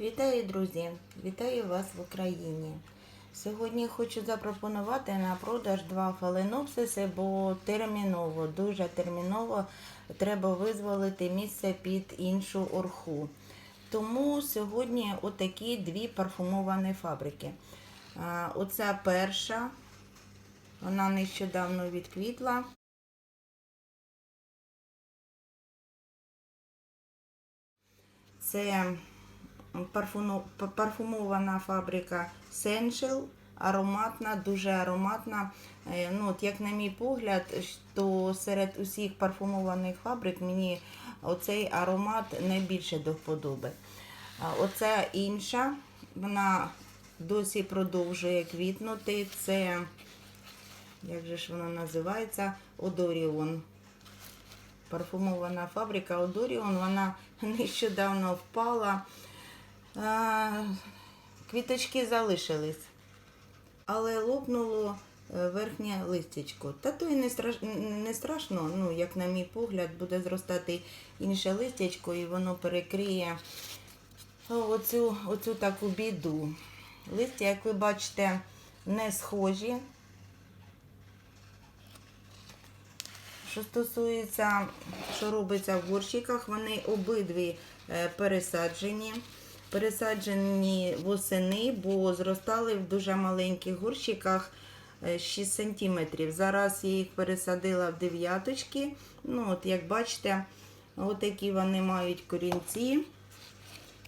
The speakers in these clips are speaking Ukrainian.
Вітаю, друзі! Вітаю вас в Україні. Сьогодні хочу запропонувати на продаж два фаленопсиси, бо терміново, дуже терміново треба визволити місце під іншу орху. Тому сьогодні отакі дві парфумовані фабрики. Оця перша, вона нещодавно відквітла. Це парфумована фабрика Sensual, ароматна, дуже ароматна. Е, Ну, от як на мій погляд, то серед усіх парфумованих фабрик мені оцей аромат найбільше до вподоби. А Оця інша, вона досі продовжує квітнути. Це, як же ж вона називається? Одоріон парфумована фабрика Одоріон, вона нещодавно впала. Квіточки залишились, але лопнуло е, верхнє листячко. Та то і не, страш... не страшно, ну, як на мій погляд, буде зростати інше листячко і воно перекриє оцю, оцю таку біду. Листя, як ви бачите, не схожі. Що стосується, що робиться в горщиках, вони обидві е, пересаджені. Пересаджені восени, бо зростали в дуже маленьких горщиках е, 6 см. Зараз я їх пересадила в дев'яточки. Ну, от як бачите, отакі вони мають корінці.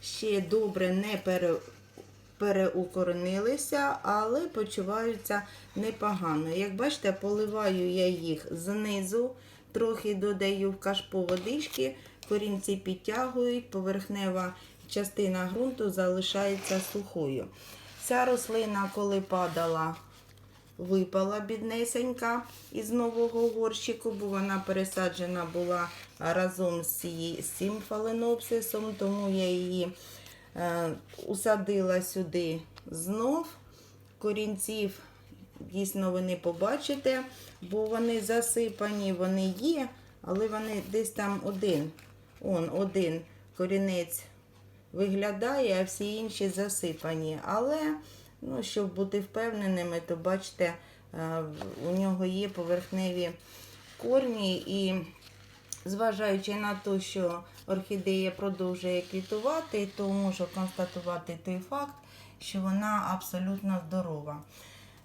Ще добре не пере, переукоренилися, але почуваються непогано. Як бачите, поливаю я їх знизу, трохи додаю в кашпо водички, корінці підтягують, поверхнева частина ґрунту залишається сухою. Ця рослина, коли падала, випала біднесенька із нового горщику, бо вона пересаджена була разом з, цим фаленопсисом, тому я її е, усадила сюди знов. Корінців, дійсно, ви не побачите, бо вони засипані, вони є, але вони десь там один. Он один корінець виглядає, а всі інші засипані. Але, ну, щоб бути впевненими, то бачите, е, у нього є поверхневі корні і Зважаючи на те, що орхідея продовжує квітувати, то можу констатувати той факт, що вона абсолютно здорова.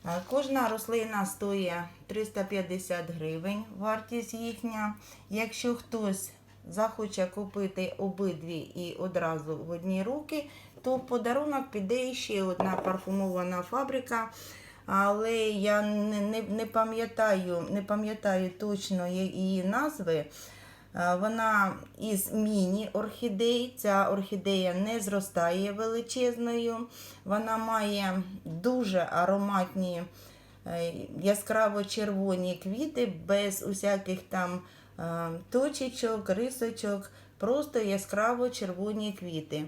Е, Кожна рослина стоїть 350 гривень, вартість їхня. Якщо хтось захоче купити обидві і одразу в одні руки, то подарунок піде ще одна парфумована фабрика. Але я не, не, не пам'ятаю не пам'ятаю точно її назви. Е, Вона із міні-орхідей. Ця орхідея не зростає величезною. Вона має дуже ароматні е, яскраво-червоні квіти, без усяких там точечок, рисочок, просто яскраво-червоні квіти.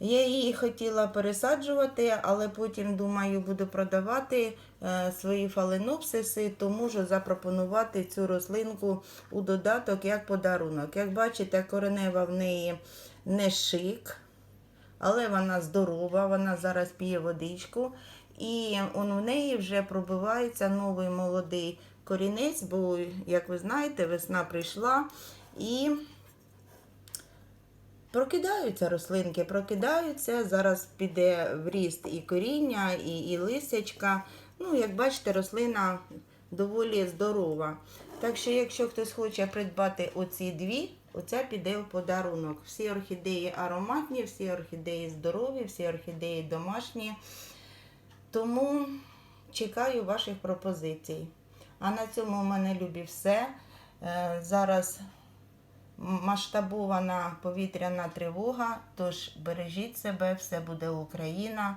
Я її хотіла пересаджувати, але потім, думаю, буду продавати е, свої фаленопсиси, то можу запропонувати цю рослинку у додаток як подарунок. Як бачите, коренева в неї не шик, але вона здорова, вона зараз п'є водичку. І в неї вже пробивається новий молодий корінець, бо, як ви знаєте, весна прийшла і Прокидаються рослинки, прокидаються. Зараз піде в ріст і коріння, і, і лисячка. Ну, як бачите, рослина доволі здорова. Так що, якщо хтось хоче придбати оці дві, оця піде в подарунок. Всі орхідеї ароматні, всі орхідеї здорові, всі орхідеї домашні. Тому чекаю ваших пропозицій. А на цьому в мене любі все. Е, Зараз масштабована повітряна тривога, тож бережіть себе, все буде Україна.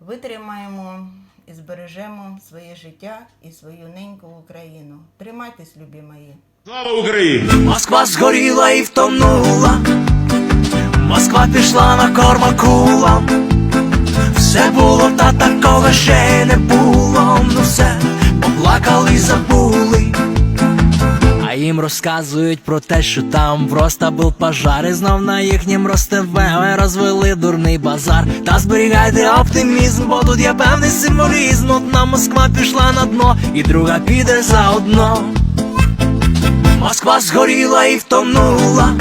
Витримаємо і збережемо своє життя і свою неньку Україну. Тримайтесь, любі мої! Слава Україні! Москва згоріла і втонула, Москва пішла на корма кулам. Все було та такого ще не було. Ну все поплакали, забули, а їм розказують про те, що там просто був пожар, і знов на їхнім ростеве розвели дурний базар. Та зберігайте оптимізм, бо тут є певний символізм. Одна Москва пішла на дно, і друга піде заодно. Москва згоріла і втонула.